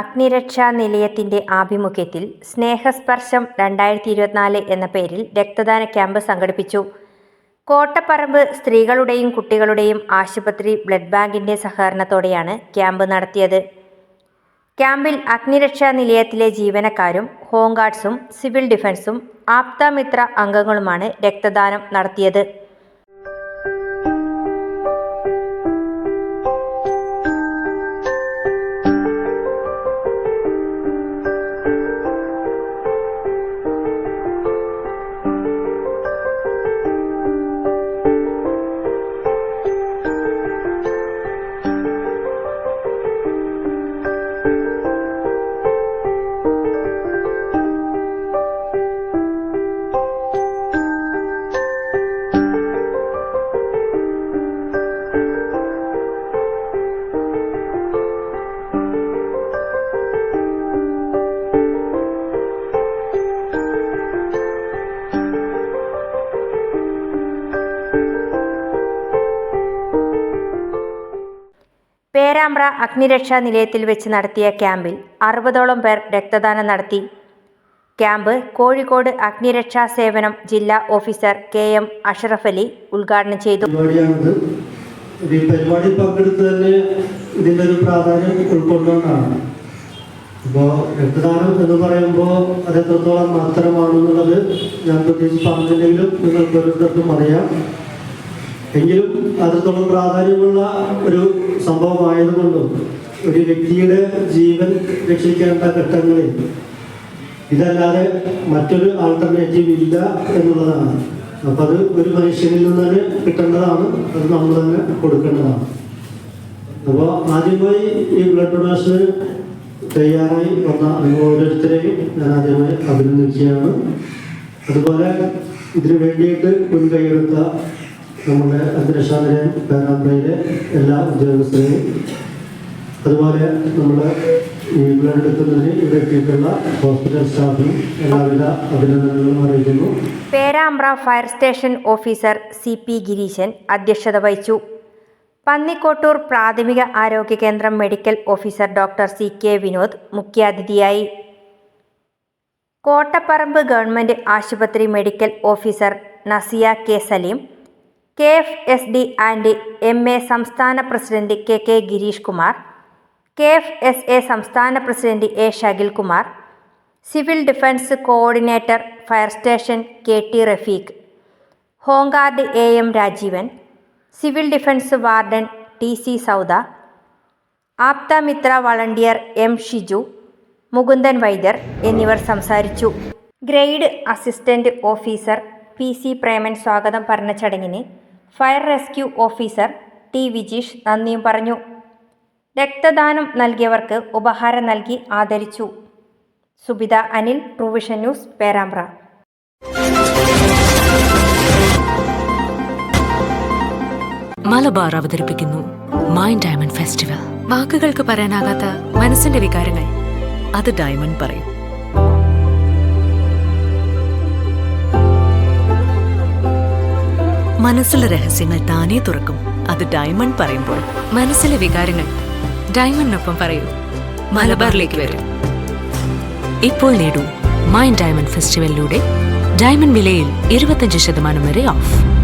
അഗ്നിരക്ഷാ നിലയത്തിന്റെ ആഭിമുഖ്യത്തിൽ സ്നേഹസ്പർശം രണ്ടായിരത്തി ഇരുപത്തിനാല് എന്ന പേരിൽ രക്തദാന ക്യാമ്പ് സംഘടിപ്പിച്ചു. കോട്ടപ്പറമ്പ് സ്ത്രീകളുടെയും കുട്ടികളുടെയും ആശുപത്രി ബ്ലഡ് ബാങ്കിന്റെ സഹകരണത്തോടെയാണ് ക്യാമ്പ് നടത്തിയത്. ക്യാമ്പിൽ അഗ്നിരക്ഷാ നിലയത്തിലെ ജീവനക്കാരും ഹോംഗാർഡ്സും സിവിൽ ഡിഫൻസും ആപ്തമിത്ര അംഗങ്ങളുമാണ് രക്തദാനം നടത്തിയത്. പേരാമ്പ്ര അഗ്നിരക്ഷാ നിലയത്തിൽ വെച്ച് നടത്തിയ ക്യാമ്പിൽ അറുപതോളം പേർ രക്തദാനം നടത്തി. ക്യാമ്പ് കോഴിക്കോട് അഗ്നിരക്ഷാ സേവനം ജില്ലാ officer K M Ashraf Ali ഉദ്ഘാടനം ചെയ്തു. ഈ പരിപാടി പങ്കെടുത്ത് തന്നെ ഇതിന്റെ ഒരു പ്രാധാന്യം ഉൾക്കൊണ്ടുകൊണ്ടാണ്. ഇപ്പോൾ രക്തദാനം എന്ന് പറയുമ്പോൾ അത് എത്രത്തോളം മാത്രമാണെന്നുള്ളത് ഞാൻ പ്രത്യേകിച്ച് പറഞ്ഞില്ലെങ്കിലും നിങ്ങൾക്ക് ഓരോരുത്തർക്കും അറിയാം. എങ്കിലും അത്രത്തോളം പ്രാധാന്യമുള്ള ഒരു സംഭവമായതുകൊണ്ടും ഒരു വ്യക്തിയുടെ ജീവൻ രക്ഷിക്കേണ്ട ഘട്ടങ്ങളിൽ ഇതല്ലാതെ മറ്റൊരു ആൾട്ടർനേറ്റീവ് ഇല്ല എന്നുള്ളതാണ്. അപ്പം അത് ഒരു മനുഷ്യനിൽ നിന്ന് തന്നെ കിട്ടേണ്ടതാണ്. അത് നമ്മൾ തന്നെ കൊടുക്കേണ്ടതാണ്. അപ്പോൾ ആദ്യമായി ഈ ബ്ലഡ് ഡൊണേഷന് തയ്യാറായി വന്ന ഓരോരുത്തരെയും ഞാൻ ആദ്യമായി അഭിനന്ദിക്കുകയാണ്. അതുപോലെ ഇതിനു വേണ്ടിയിട്ട് മുൻകൈയെടുത്ത നമ്മുടെ അന്തരീക്ഷാലയം പേരാമ്പ്രയിലെ എല്ലാ ഉദ്യോഗസ്ഥരെയും അതുപോലെ നമ്മുടെ ഈ ബ്ലഡ് എടുക്കുന്നതിന് ഇവിടെ എത്തിയിട്ടുള്ള ഹോസ്പിറ്റൽ സ്റ്റാഫിനും എല്ലാവിധ അഭിനന്ദനങ്ങളും അറിയിക്കുന്നു. Perambra fire station officer C P Gireeshan അധ്യക്ഷത വഹിച്ചു. പന്നിക്കോട്ടൂർ പ്രാഥമിക ആരോഗ്യ കേന്ദ്രം medical officer doctor C K Vinod മുഖ്യാതിഥിയായി. കോട്ടപ്പറമ്പ് ഗവൺമെന്റ് ആശുപത്രി medical officer Nasiya K Saleem K F S D and M A സംസ്ഥാന president K K Girish Kumar K F S A സംസ്ഥാന president A Shakil Kumar civil defence coordinator fire station K T Rafeeq home guard A M Rajeevan civil defence warden T C Souda Aapda Mitra volunteer M Shiju Mukundan Vaidyar എന്നിവർ സംസാരിച്ചു. Grade assistant officer P C Preman സ്വാഗതം പറഞ്ഞ ചടങ്ങിന് fire rescue officer T Vijeesh നന്ദിയും പറഞ്ഞു. രക്തദാനം നൽകിയവർക്ക് ഉപഹാരം നൽകി ആദരിച്ചു. Subitha Anil provision news Perambra. Malabar അവതരിപ്പിക്കുന്നു മൈൻഡ് ഡയമണ്ട് ഫെസ്റ്റിവൽ. വാക്കുകൾക്ക് പറയാനാകാത്ത മനസ്സിന്റെ വികാരങ്ങൾ. അത് ഡയമണ്ട് പറയും. മനസ്സിലെ രഹസ്യങ്ങൾ താനേ തുറക്കും. അത് ഡയമണ്ട് പറയുമ്പോൾ മനസ്സിലെ വികാരങ്ങൾ ഡയമണ്ടിനൊപ്പം പറയൂ. മലബാറിലേക്ക് വരും. ഇപ്പോൾ നേടൂ മൈൻഡ് ഡയമണ്ട് ഫെസ്റ്റിവലിലൂടെ ഡയമണ്ട് വിലയിൽ ഇരുപത്തഞ്ച് ശതമാനം വരെ ഓഫ്.